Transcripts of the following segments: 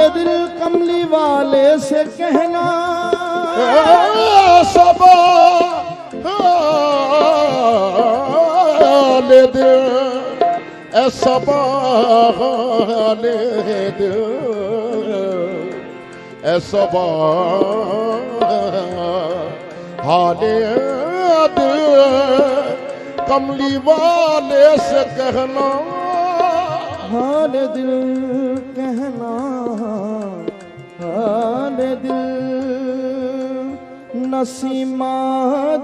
वाले दिल कमली वाले से कहना सबा ले दिल सबा ले दिल सबा हाले दिल कमली वाले से कहना हाल दिल कहना ਦੇ ਦਿਲ, ਨਸੀਮਾ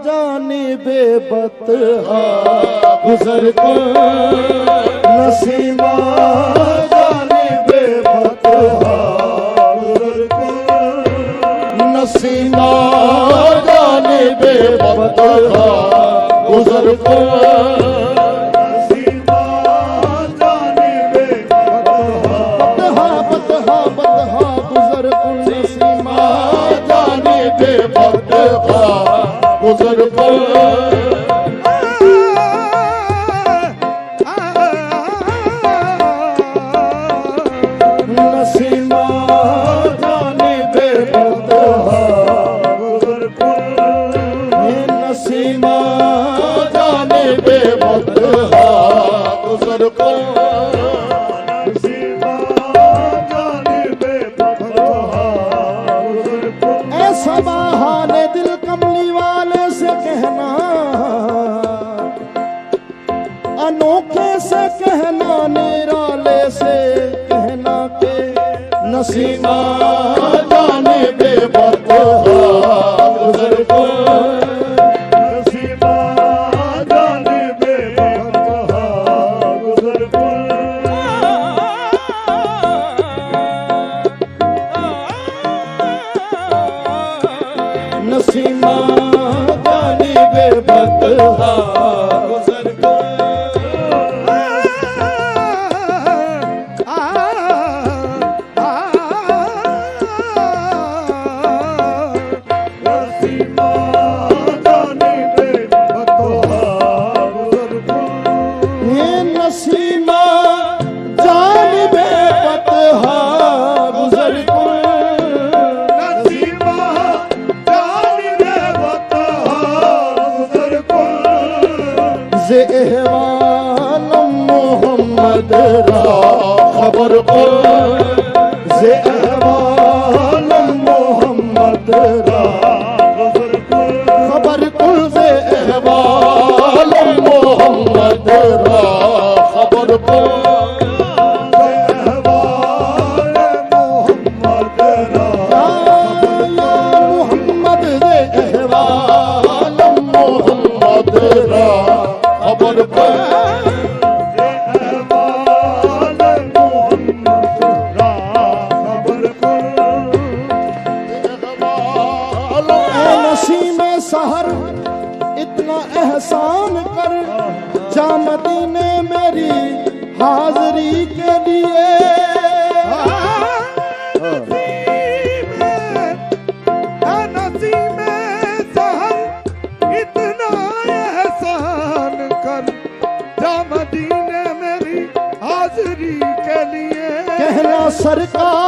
ਜਾਨੇ ਬੇਬਤਹਾ। ਗੁਜ਼ਰ ਕੋ ਨਸੀਮਾ ਜਾਨੇ ਬੇਬਤਹਾ। ਗੁਜ਼ਰ ਕੋ ਨਸੀਮਾ ਜਾਨੇ ਬੇਬਤਹਾ। ਗੁਜ਼ਰ ਕੋ বছর পর नसीबा हाजरी के लिए सरकार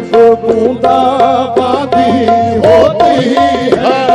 तूं त पाती होती है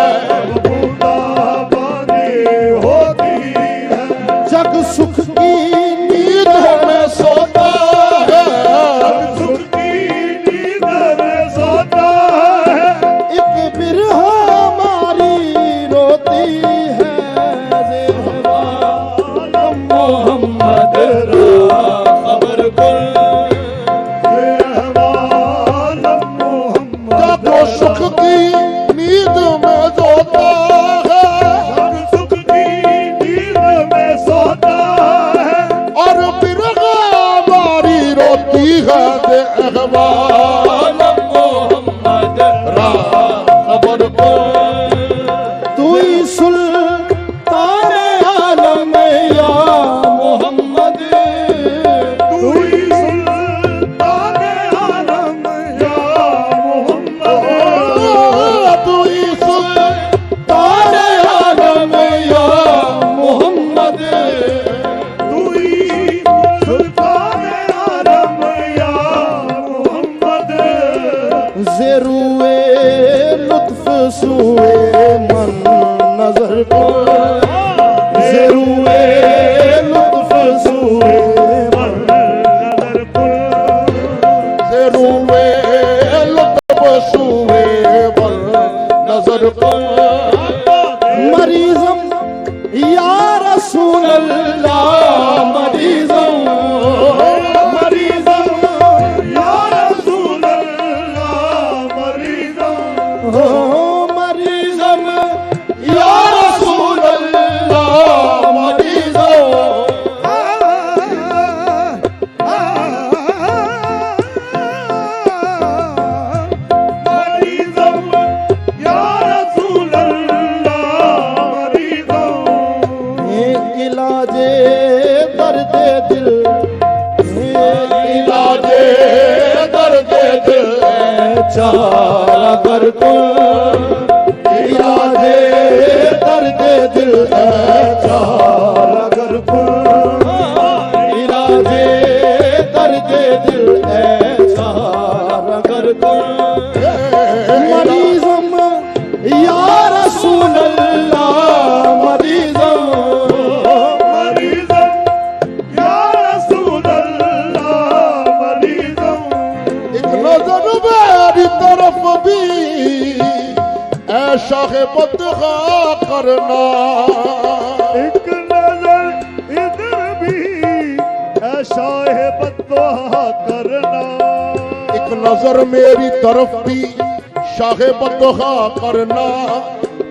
चाहे बदोहा करना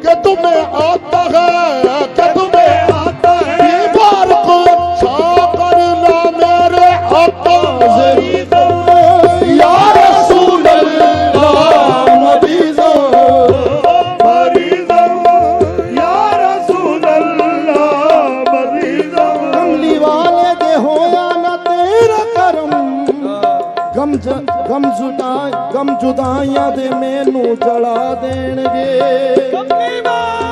कि तुम्हें आता है ਗਮ ਜੁਦਾਈਆਂ ਦੇ ਮੈਨੂੰ ਜਲਾ ਦੇਣਗੇ। ਕੰਮੀ ਬਾ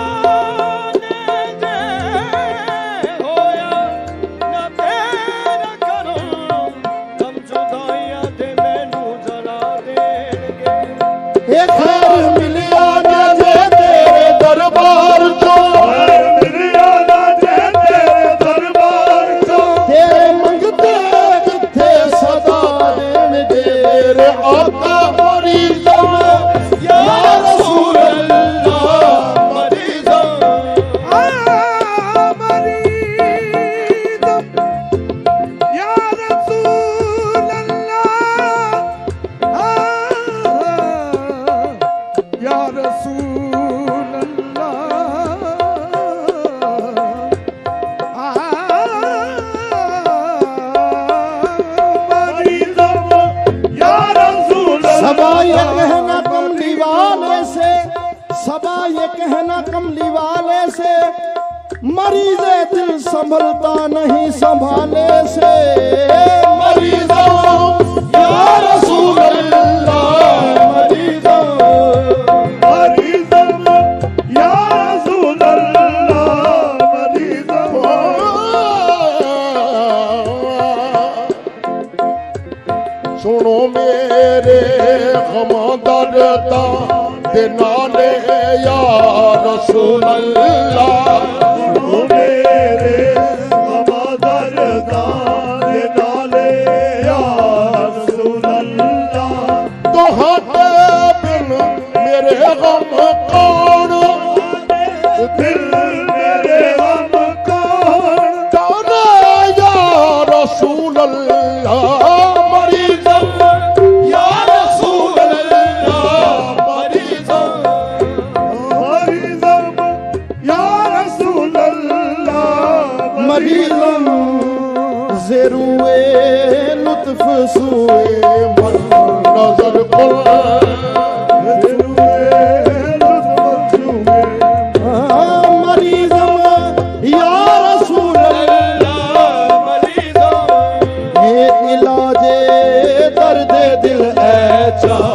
है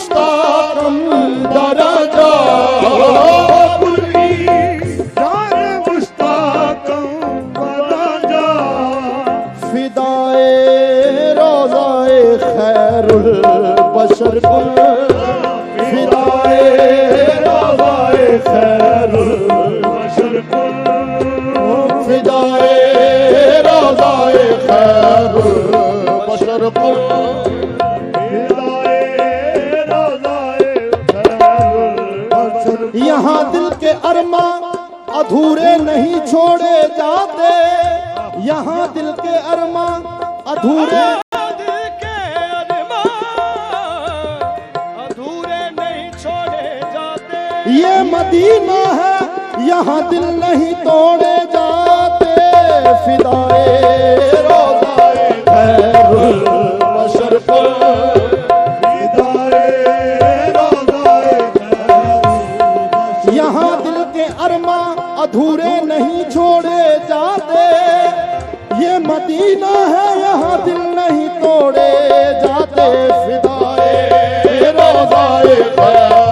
مستقم در अरमा अधूरे नहीं छोड़े जाते यहाँ दिल के अरमा अधूरे अधूरे नहीं छोड़े जाते ये मदीना है यहाँ दिल नहीं तोड़े जाते फिदाए यहाँ दिल के अरमा अधूरे नहीं छोड़े जाते ये मदीना है यहाँ दिल नहीं तोड़े जाते फिदाए रोजाए खैर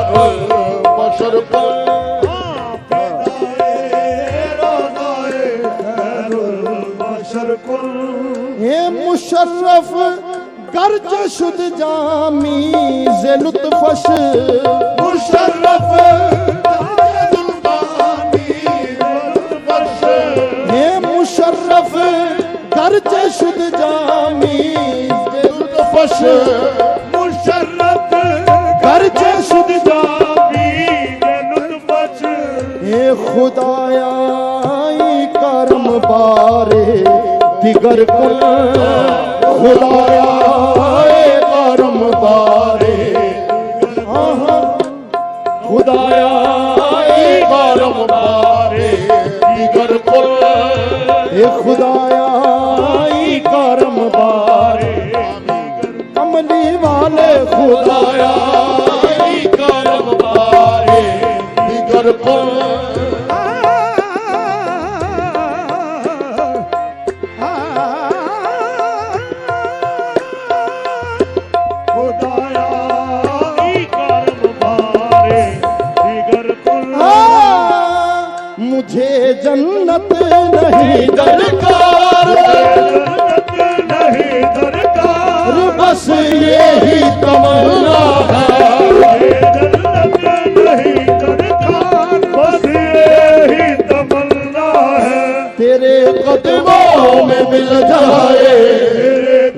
बशर को ये मुशर्रफ गर्ज शुद जामी जे लुत्फश मुशर्रफ مشرف گرچه شد جامی لطفش مشرف گرچه شد جامی لطفش اے خدایا کرم بارے دیگر کن خدایا کرم بارے خدایا کرم بارے دیگر کن ਏ ਖੁਦਾਇਆ ਈ ਕਰਮ ਬਾਰੇ। ਕਮਲੀ ਵਾਲੇ ਖੁਦਾਇਆ ਈ ਕਰਮ ਬਾਰੇ। ਬਿਗੜ ਕੋ ਦਰਕਾਰ ਨਹੀਂ ਦਰਕਾਰ ਬਸ ਇਹੀ ਤਮੰਨਾ ਹੈ ਜੰਨਤ ਨਹੀਂ ਦਰਕਾਰ ਬਸ ਤੇਰੇ ਕਦਮੋਂ ਮਿਲ ਜਾਏ ਤੇਰੇ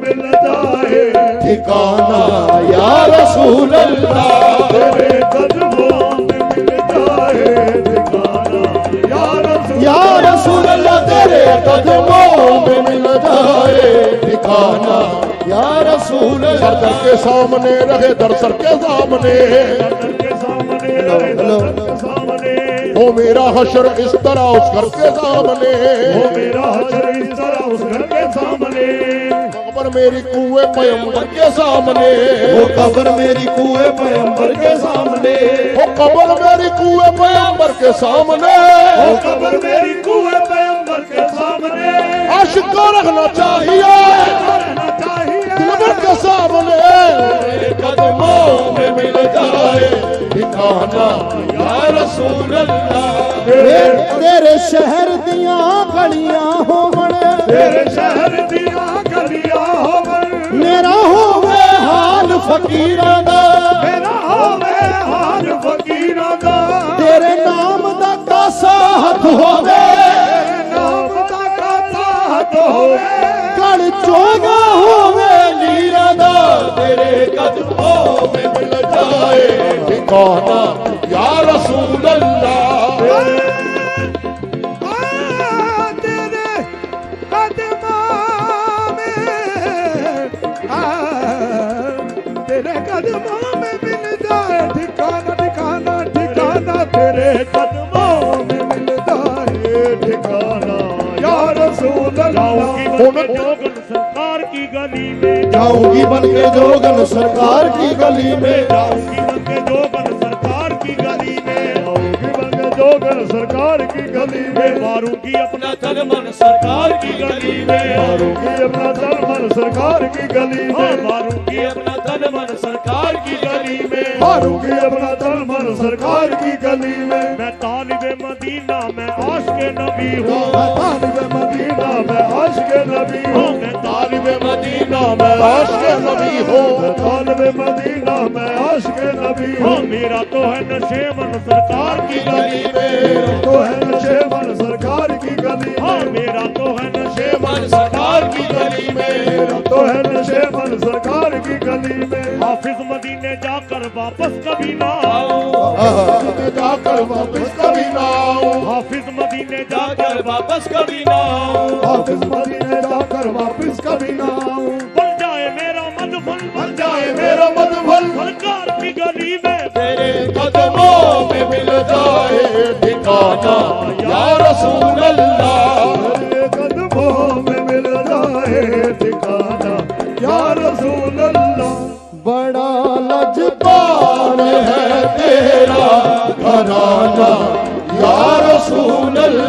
ਮਿਲ ਜਾਏ। ठिकाना या रसूल مولانا یا رسول کے سامنے رہے در سر کے سامنے۔ وہ میرا حشر اس طرح اس گھر کے سامنے۔ وہ میرا حشر اس طرح اس گھر کے سامنے۔ قبر میری کوئے پیمبر کے سامنے۔ وہ قبر میری کوئے پیمبر کے سامنے۔ وہ قبر میری کوئے پیمبر کے سامنے۔ وہ قبر میری عاشق کو رکھنا چاہیے قدرت کے سامنے قدموں میں مل جائے ٹھکانا یا رسول اللہ تیرے شہر دیاں گلیاں ہون تیرے شہر دیاں قال يا رسول الله ਕਦਮਾਂ ਮੇ ਠਿਕਾਣਾ ਤੇਰੇ ਕਦਮਾਂ ਠਿਕਾਣਾ। ਯਾ ਰਸੂਲ ਅੱਲਾਹ ਜੋਗਨ ਸਰਕਾਰ ਕੀ ਗਲੀ ਮੇ ਜਾਊਗੀ ਬਨ ਕੇ ਸਰਕਾਰ ਕੀ ਗਲੀ ਮੇ ਜਾਊਗੀ बंगे जोगन सरकार की गली में मारूंगी अपना तन मन सरकार की गली में मारूंगी अपना तन मन सरकार की गली में मारूंगी अपना तन मन सरकार की गली में मारूंगी अपना तन मन सरकार की गली में मैं तालिबे मदीना मैं आश के नबी हूँ मैं तालिबे मदीना मैं आश के नबी हूँ मैं طالب مدینہ میں عاشق نبی ہوں طالب مدینہ میں عاشق نبی ہوں میرا تو ہے نشے نشیمن سرکار کی گلی میں۔ تو ہے نشیمن سرکار کی گلی ہاں میرا تو ہے نشے نشیمن سرکار کی گلی میں۔ تو ہے نشیمن ہاں، سرکار کی گلی میں۔ حافظ مدینے جا کر واپس کبھی نہ آؤں۔ جا کر واپس کبھی نہ آؤں۔ حافظ مدینے جا کر واپس کبھی نہ آؤں۔ حافظ مدینے मिल जाए ठिकाना या रसूल अल्लाह कदमों में मिल जाए ठिकाना या रसूल अल्लाह बड़ा लजबान है तेरा घराना या रसूल अल्लाह